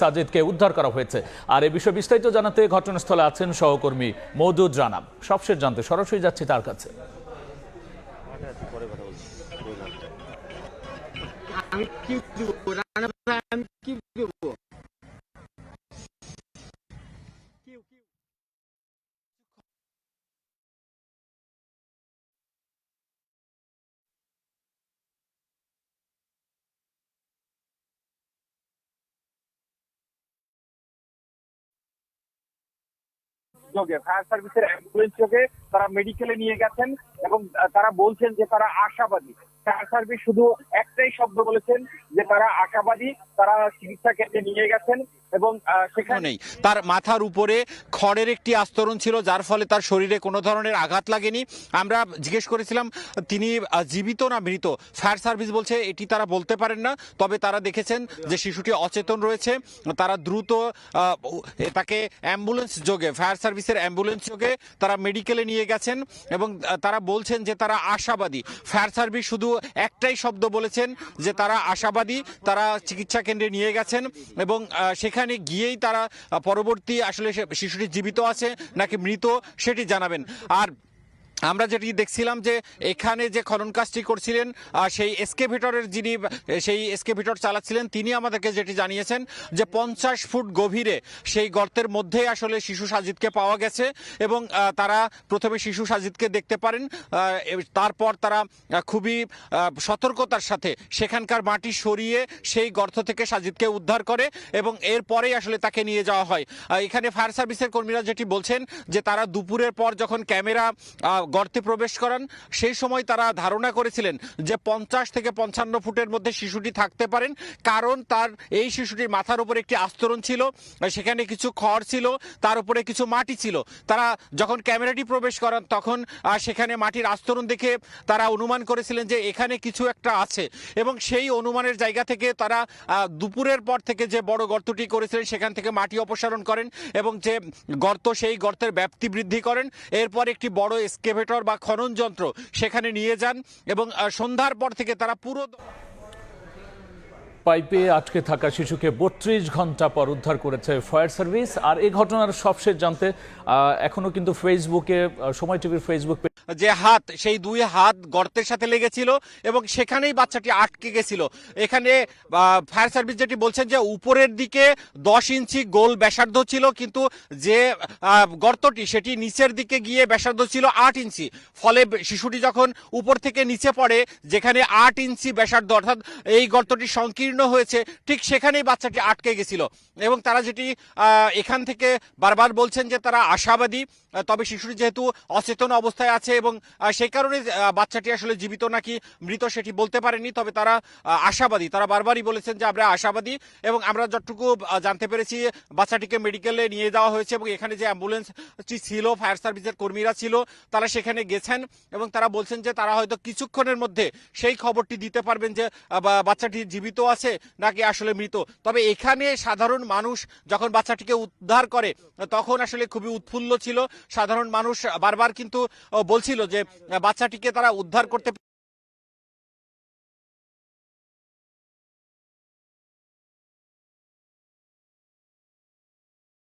সাজিদকে উদ্ধার করা হয়েছে। আর এ বিষয়ে বিস্তারিত জানাতে ঘটনাস্থলে আছেন সহকর্মী মৌদুদ রানা সবশেষ জানতে সরাসরি যাচ্ছি তার কাছে। আমি কি যোগে ফায়ার সার্ভিসের অ্যাম্বুলেন্স যোগে তারা মেডিকেলে নিয়ে গেছেন এবং তারা বলছেন যে তারা আশাবাদী। ফায়ার সার্ভিস শুধু একটাই শব্দ বলেছেন যে তারা আশাবাদী তারা চিকিৎসা কেন্দ্রে নিয়ে গেছেন এবং সেখানে তার মাথার উপরে খড়ের একটি আস্তরণ ছিল, যার ফলে তার শরীরে কোনো ধরনের আঘাত লাগেনি। আমরা জিজ্ঞেস করেছিলাম, তিনি জীবিত না মৃত? ফায়ার সার্ভিস বলছে, এটি তারা বলতে পারেন না, তবে তারা দেখেছেন যে শিশুটি অচেতন রয়েছে। তারা দ্রুত তাকে অ্যাম্বুলেন্স যোগে, ফায়ার সার্ভিসের অ্যাম্বুলেন্স যোগে তারা মেডিকেলে নিয়ে গেছেন এবং তারা বলছেন যে তারা আশাবাদী। ফায়ার সার্ভিস শুধু একটাই শব্দ বলেছেন যে তারা আশাবাদী, তারা চিকিৎসা কেন্দ্রে নিয়ে গেছেন এবং সেখানে গিয়েই তারা পরবর্তী আসলে শিশুটি জীবিত আছে নাকি মৃত সেটি জানাবেন। আর আমরা যেটি দেখছিলাম যে এখানে যে খনন কাজটি করছিলেন সেই এসকেভেটরের যিনি সেই এসকেভেটর চালাচ্ছিলেন, তিনি আমাদেরকে যেটি জানিয়েছেন যে পঞ্চাশ ফুট গভীরে সেই গর্তের মধ্যে আসলে শিশু সাজিদকে পাওয়া গেছে এবং তারা প্রথমে শিশু সাজিদকে দেখতে পারেন তারপর তারা খুবই সতর্কতার সাথে সেখানকার মাটি সরিয়ে সেই গর্ত থেকে সাজিদকে উদ্ধার করে এবং এরপরেই আসলে তাকে নিয়ে যাওয়া হয়। এখানে ফায়ার সার্ভিসের কর্মীরা যেটি বলছেন যে তারা দুপুরের পর যখন ক্যামেরা গর্তে প্রবেশ করান। সেই সময় তারা ধারণা করেছিলেন যে পঞ্চাশ থেকে পঞ্চান্ন ফুটের মধ্যে শিশুটি থাকতে পারেন। কারণ তার এই শিশুটির মাথার উপর একটি আস্তরণ ছিল, সেখানে কিছু খড় ছিল, তার উপরে কিছু মাটি ছিল। তারা যখন ক্যামেরাটি প্রবেশ করান, তখন সেখানে মাটির আস্তরণ দেখে তারা অনুমান করেছিলেন যে এখানে কিছু একটা আছে। এবং সেই অনুমানের জায়গা থেকে তারা দুপুরের পর থেকে যে বড় গর্তটি করেছিলেন, সেখান থেকে মাটি অপসারণ করেন এবং যে গর্ত, সেই গর্তের ব্যাপ্তি বৃদ্ধি করেন। এরপর একটি বড় এসকেভেটর বা খনন যন্ত্র সেখানে নিয়ে যান এবং সন্ধ্যার পর থেকে তারা পুরো পাইপে আটকে থাকা শিশুকে বত্রিশ ঘণ্টা পর উদ্ধার করেছে ফায়ার সার্ভিস। আর এই ঘটনার সবশেষ জানতে এখনও কিন্তু ফেসবুকে সময় টিভির ফেসবুক যে হাত, সেই দুই হাত গর্তের সাথে লেগেছিল এবং সেখানেই বাচ্চাটি আটকে গেছিল। এখানে ফায়ার সার্ভিস যেটি বলছেন যে উপরের দিকে দশ ইঞ্চি গোল ব্যাসার্ধ ছিল, কিন্তু যে গর্তটি সেটি নিচের দিকে গিয়ে ব্যাসার্ধ ছিল আট ইঞ্চি। ফলে শিশুটি যখন উপর থেকে নিচে পড়ে, যেখানে আট ইঞ্চি ব্যাসার্ধ, অর্থাৎ এই গর্তটি সংকীর্ণ হয়েছে, ঠিক সেখানেই বাচ্চাটি আটকে গেছিল। এবং তারা যেটি এখান থেকে বারবার বলছেন যে তারা আশাবাদী তবে শিশুটি যেহেতু অচেতন অবস্থায় আছে এবং সেই কারণে বাচ্চাটি আসলে জীবিত নাকি মৃত সেটি বলতে পারেনি, তবে তারা আশাবাদী। তারা বারবারই বলেছেন যে আমরা আশাবাদী এবং আমরা যতটুকু জানতে পেরেছি, বাচ্চাটিকে মেডিকেলে নিয়ে যাওয়া হয়েছে এবং এখানে যে অ্যাম্বুলেন্সটি ছিল, ফায়ার সার্ভিসের কর্মীরা ছিল, তারা সেখানে গেছেন এবং তারা বলছেন যে তারা হয়তো কিছুক্ষণের মধ্যে সেই খবরটি দিতে পারবেন যে বাচ্চাটি জীবিত আছে নাকি আসলে মৃত? তবে এখানে সাধারণ মানুষ যখন বাচ্চাটিকে উদ্ধার করে, তখন আসলে খুবই উৎফুল্ল ছিল। সাধারণ মানুষ বারবার কিন্তু বলছিল যে, বাচ্চাটিকে তারা উদ্ধার করতে